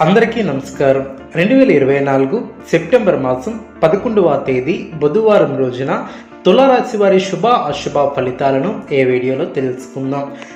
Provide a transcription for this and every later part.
అందరికీ నమస్కారం. రెండు వేల ఇరవై నాలుగు సెప్టెంబర్ మాసం పదకొండవ తేదీ బుధవారం రోజున తులారాశి వారి శుభ అశుభ ఫలితాలను ఏ వీడియోలో తెలుసుకుందాం.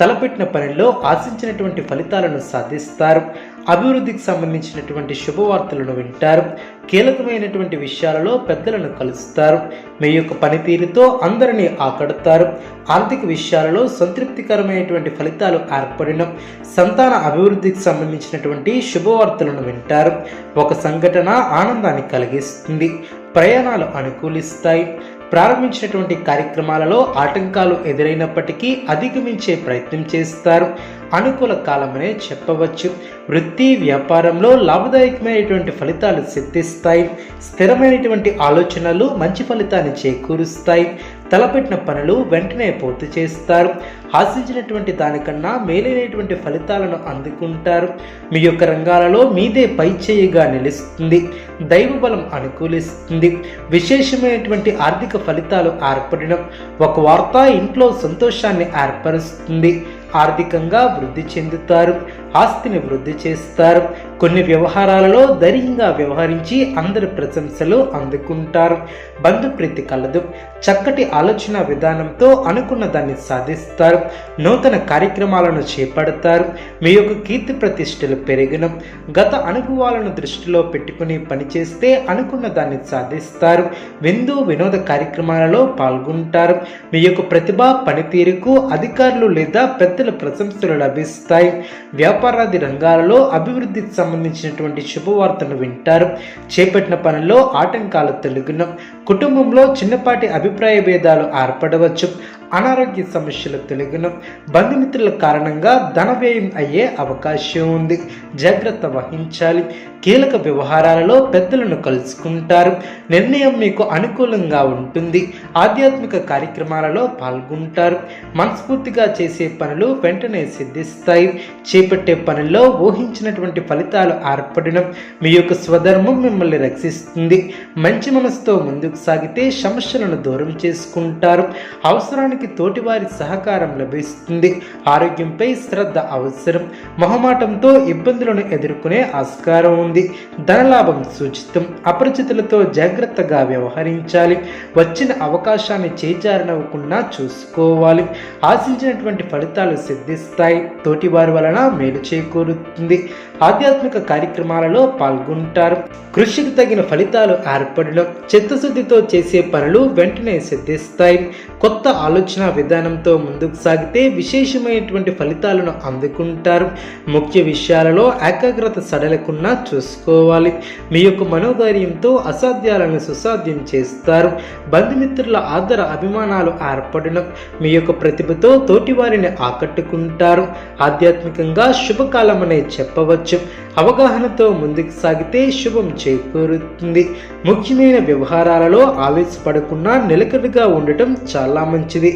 తలపెట్టిన పనిలో ఆశించినటువంటి ఫలితాలను సాధిస్తారు. అభివృద్ధికి సంబంధించినటువంటి శుభవార్తలను వింటారు. కీలకమైనటువంటి విషయాలలో పెద్దలను కలుస్తారు. మీ యొక్క పనితీరుతో అందరినీ ఆకడతారు. ఆర్థిక విషయాలలో సంతృప్తికరమైనటువంటి ఫలితాలు ఏర్పడిన సంతాన అభివృద్ధికి సంబంధించినటువంటి శుభవార్తలను వింటారు. ఒక సంఘటన ఆనందాన్ని కలిగిస్తుంది ప్రయాణాలు అనుకూలిస్తాయి. ప్రారంభించినటువంటి కార్యక్రమాలలో ఆటంకాలు ఎదురైనప్పటికీ అధిగమించే ప్రయత్నం చేస్తారు. అనుకూల కాలమనే చెప్పవచ్చు. వృత్తి వ్యాపారంలో లాభదాయకమైనటువంటి ఫలితాలు సిద్ధిస్తాయి. స్థిరమైనటువంటి ఆలోచనలు మంచి ఫలితాన్ని చేకూరుస్తాయి. తలపెట్టిన పనులు వెంటనే పూర్తి చేస్తారు. ఆశించినటువంటి దానికన్నా మేలైనటువంటి ఫలితాలను అందుకుంటారు. మీ యొక్క రంగాలలో మీదే పై చేయిగా నిలుస్తుంది. దైవ బలం అనుకూలిస్తుంది. విశేషమైనటువంటి ఆర్థిక ఫలితాలు ఏర్పడడం ఒక వార్త ఇంట్లో సంతోషాన్ని ఏర్పరుస్తుంది. ఆర్థికంగా వృద్ధి చెందుతారు. ఆస్తిని వృద్ధి చేస్తారు. కొన్ని వ్యవహారాలలో ధైర్యంగా వ్యవహరించి అందరి ప్రశంసలు అందుకుంటారు. బంధుప్రీతి కలదు. చక్కటి ఆలోచన విధానంతో అనుకున్న దాన్ని సాధిస్తారు. నూతన కార్యక్రమాలను చేపడతారు. మీ యొక్క కీర్తి ప్రతిష్టలు పెరిగిన. గత అనుభవాలను దృష్టిలో పెట్టుకుని పనిచేస్తే అనుకున్న దాన్ని సాధిస్తారు. విందు వినోద కార్యక్రమాలలో పాల్గొంటారు. మీ యొక్క ప్రతిభ పనితీరుకు అధికారులు లేదా పెద్దల ప్రశంసలు లభిస్తాయి. వ్యాపారాది రంగాలలో అభివృద్ధికి సంబంధించినటువంటి శుభవార్తను వింటారు. చేపట్టిన పనుల్లో ఆటంకాలు తొలగిన. కుటుంబంలో చిన్నపాటి అభిప్రాయ భేదాలు ఏర్పడవచ్చు. అనారోగ్య సమస్యలు తొలగిన బంధుమిత్రుల కారణంగా ధన వ్యయం అయ్యే అవకాశం ఉంది. జాగ్రత్త వహించాలి. కీలక వ్యవహారాలలో పెద్దలను కలుసుకుంటారు. నిర్ణయం మీకు అనుకూలంగా ఉంటుంది. ఆధ్యాత్మిక కార్యక్రమాలలో పాల్గొంటారు. మనస్ఫూర్తిగా చేసే పనులు వెంటనే సిద్ధిస్తాయి. చేపట్టే పనుల్లో ఊహించినటువంటి ఫలితాలు ఏర్పడడం మీ యొక్క స్వధర్మం మిమ్మల్ని రక్షిస్తుంది. మంచి మనసుతో ముందుకు సాగితే సమస్యలను దూరం చేసుకుంటారు. అవసరానికి తోటివారి సహకారం లభిస్తుంది. ఆరోగ్యంపై శ్రద్ధ అవసరం. మొహమాటంతో ఇబ్బందులను ఎదుర్కొనే ఆస్కారం ఉంది. ధనలాభం సూచితం. అపరిచితులతో జాగ్రత్తగా వ్యవహరించాలి. వచ్చిన అవకాశాన్ని చేజారనవ్వకుండా చూసుకోవాలి. ఆశించినటువంటి ఫలితాలు సిద్ధిస్తాయి. తోటివారి వలన మేలు చేకూరుతుంది. ఆధ్యాత్మిక కార్యక్రమాలలో పాల్గొంటారు. కృషికి తగిన ఫలితాలు ఏర్పడడం. చిత్తశుద్ధితో చేసే పనులు వెంటనే సిద్ధిస్తాయి. కొత్త ఆలోచన విధానంతో ముందుకు సాగితే విశేషమైనటువంటి ఫలితాలను అందుకుంటారు. ముఖ్య విషయాలలో ఏకాగ్రత సడలకుండా చూసుకోవాలి. మీ యొక్క మనోధైర్యంతో అసాధ్యాలను సుసాధ్యం చేస్తారు. బంధుమిత్రుల ఆదర అభిమానాలు ఏర్పడడం మీ యొక్క ప్రతిభతో తోటివారిని ఆకట్టుకుంటారు. ఆధ్యాత్మికంగా శుభకాలమనే చెప్పవచ్చు. అవగాహనతో ముందుకు సాగితే శుభం చేకూరుతుంది. ముఖ్యమైన వ్యవహారాలలో ఆవేశపడకుండా నిలకడగా ఉండటం చాలా మంచిది.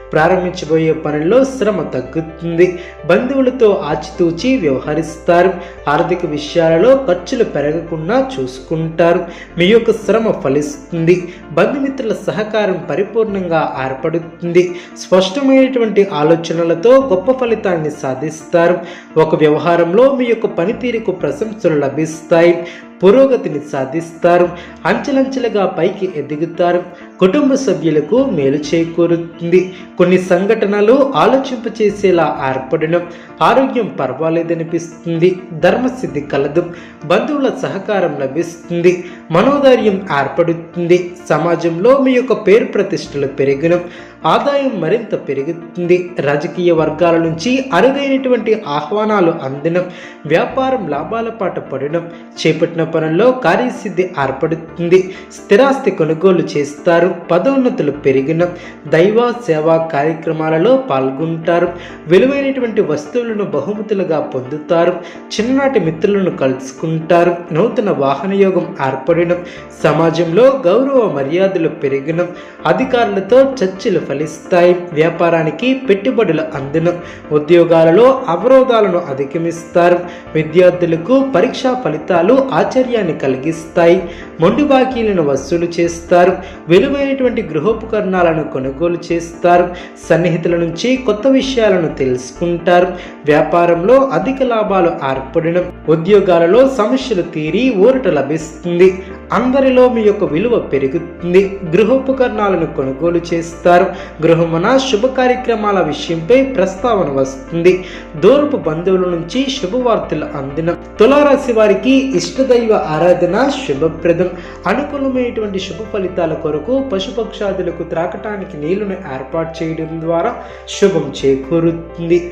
ప్రారంభించబోయే పనుల్లో శ్రమ తగ్గుతుంది. బంధువులతో ఆచితూచి వ్యవహరిస్తారు. ఆర్థిక విషయాలలో ఖర్చులు పెరగకుండా చూసుకుంటారు. మీ యొక్క శ్రమ ఫలిస్తుంది. బంధుమిత్రుల సహకారం పరిపూర్ణంగా ఏర్పడుతుంది. స్పష్టమైనటువంటి ఆలోచనలతో గొప్ప ఫలితాన్ని సాధిస్తారు. ఒక వ్యవహారంలో మీ యొక్క పనితీరుకు ప్రశంసలు లభిస్తాయి. పురోగతిని సాధిస్తారు. అంచెలంచెలుగా పైకి ఎదుగుతారు. కుటుంబ సభ్యులకు మేలు చేకూరుతుంది. కొన్ని సంఘటనలు ఆలోచింపచేసేలా ఏర్పడడం ఆరోగ్యం పర్వాలేదనిపిస్తుంది ధర్మసిద్ధి కలదు బంధువుల సహకారం లభిస్తుంది మనోధైర్యం ఏర్పడుతుంది సమాజంలో మీ యొక్క పేరు ప్రతిష్టలు పెరిగిన ఆదాయం మరింత పెరుగుతుంది రాజకీయ వర్గాల నుంచి అరుదైనటువంటి ఆహ్వానాలు అందడం వ్యాపారం లాభాల పాట పడడం చేపట్టిన పనుల్లో కార్యసిద్ధి ఏర్పడుతుంది స్థిరాస్తి కొనుగోలు చేస్తారు పదోన్నతులు పెరిగిన దైవ సేవా కార్యక్రమాలలో పాల్గొంటారు. విలువైనటువంటి వస్తువులను బహుమతులుగా పొందుతారు. చిన్ననాటి మిత్రులను కలుసుకుంటారు. నూతన వాహన యోగం ఏర్పడడం సమాజంలో గౌరవ మర్యాదలు పెరిగిన. అధికారులతో చర్చలు ఫలిస్తాయి. వ్యాపారానికి పెట్టుబడులు అందడం ఉద్యోగాలలో అవరోధాలను అధిగమిస్తారు. విద్యార్థులకు పరీక్షా ఫలితాలు ఆశ్చర్యాన్ని కలిగిస్తాయి. మొండి బాకీలను వసూలు చేస్తారు. విలువైనటువంటి గృహోపకరణాలను కొనుగోలు చేస్తారు. సన్నిహితుల నుంచి కొత్త విషయాలను తెలుసుకుంటారు. వ్యాపారంలో అధిక లాభాలు ఏర్పడడం ఉద్యోగాలలో సమస్యలు తీరి ఊరట లభిస్తుంది. అందరిలో మీ యొక్క విలువ పెరుగుతుంది. గృహోపకరణాలను కొనుగోలు చేస్తారు. గృహమున శుభ కార్యక్రమాల విషయంపై ప్రస్తావన వస్తుంది. దూరపు బంధువుల నుంచి శుభవార్తలు అందిన తులారాశి వారికి ఇష్టదైవ ఆరాధన శుభప్రదం. అనుకూలమైనటువంటి శుభ ఫలితాల కొరకు పశుపక్షాదులకు త్రాకటానికి నీళ్ళను ఏర్పాటు చేయడం ద్వారా శుభం చేకూరుతుంది.